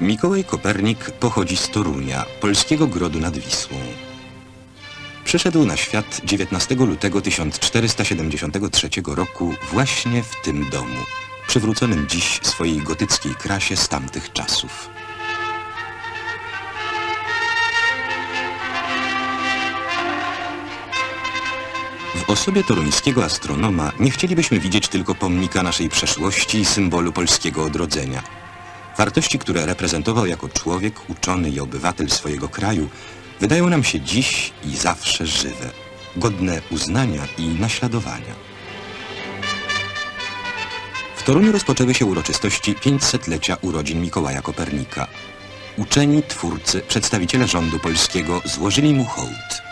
Mikołaj Kopernik pochodzi z Torunia, polskiego grodu nad Wisłą. Przyszedł na świat 19 lutego 1473 roku właśnie w tym domu, przywróconym dziś swojej gotyckiej krasie z tamtych czasów. W osobie toruńskiego astronoma nie chcielibyśmy widzieć tylko pomnika naszej przeszłości i symbolu polskiego odrodzenia. Wartości, które reprezentował jako człowiek, uczony i obywatel swojego kraju, wydają nam się dziś i zawsze żywe, godne uznania i naśladowania. W Toruniu rozpoczęły się uroczystości 500-lecia urodzin Mikołaja Kopernika. Uczeni, twórcy, przedstawiciele rządu polskiego złożyli mu hołd.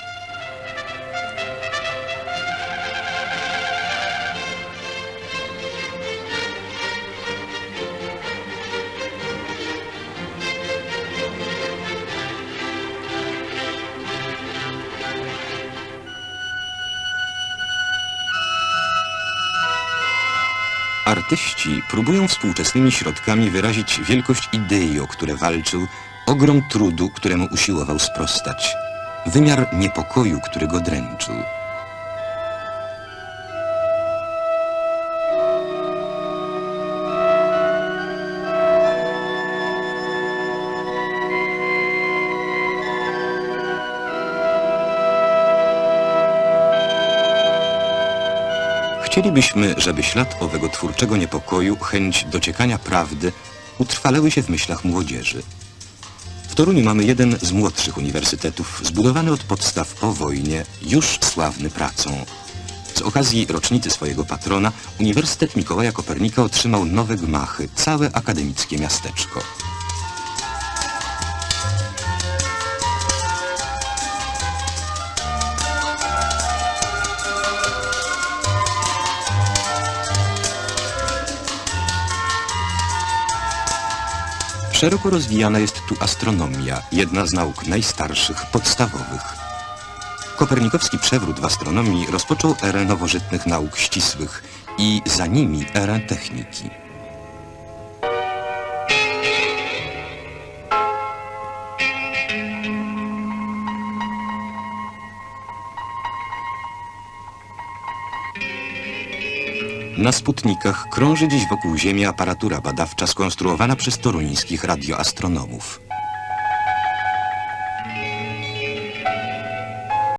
Artyści próbują współczesnymi środkami wyrazić wielkość idei, o które walczył, ogrom trudu, któremu usiłował sprostać, wymiar niepokoju, który go dręczył. Chcielibyśmy, żeby ślad owego twórczego niepokoju, chęć dociekania prawdy utrwalały się w myślach młodzieży. W Toruniu mamy jeden z młodszych uniwersytetów, zbudowany od podstaw po wojnie, już sławny pracą. Z okazji rocznicy swojego patrona Uniwersytet Mikołaja Kopernika otrzymał nowe gmachy, całe akademickie miasteczko. Szeroko rozwijana jest tu astronomia, jedna z nauk najstarszych, podstawowych. Kopernikowski przewrót w astronomii rozpoczął erę nowożytnych nauk ścisłych i za nimi erę techniki. Na Sputnikach krąży dziś wokół Ziemi aparatura badawcza skonstruowana przez toruńskich radioastronomów.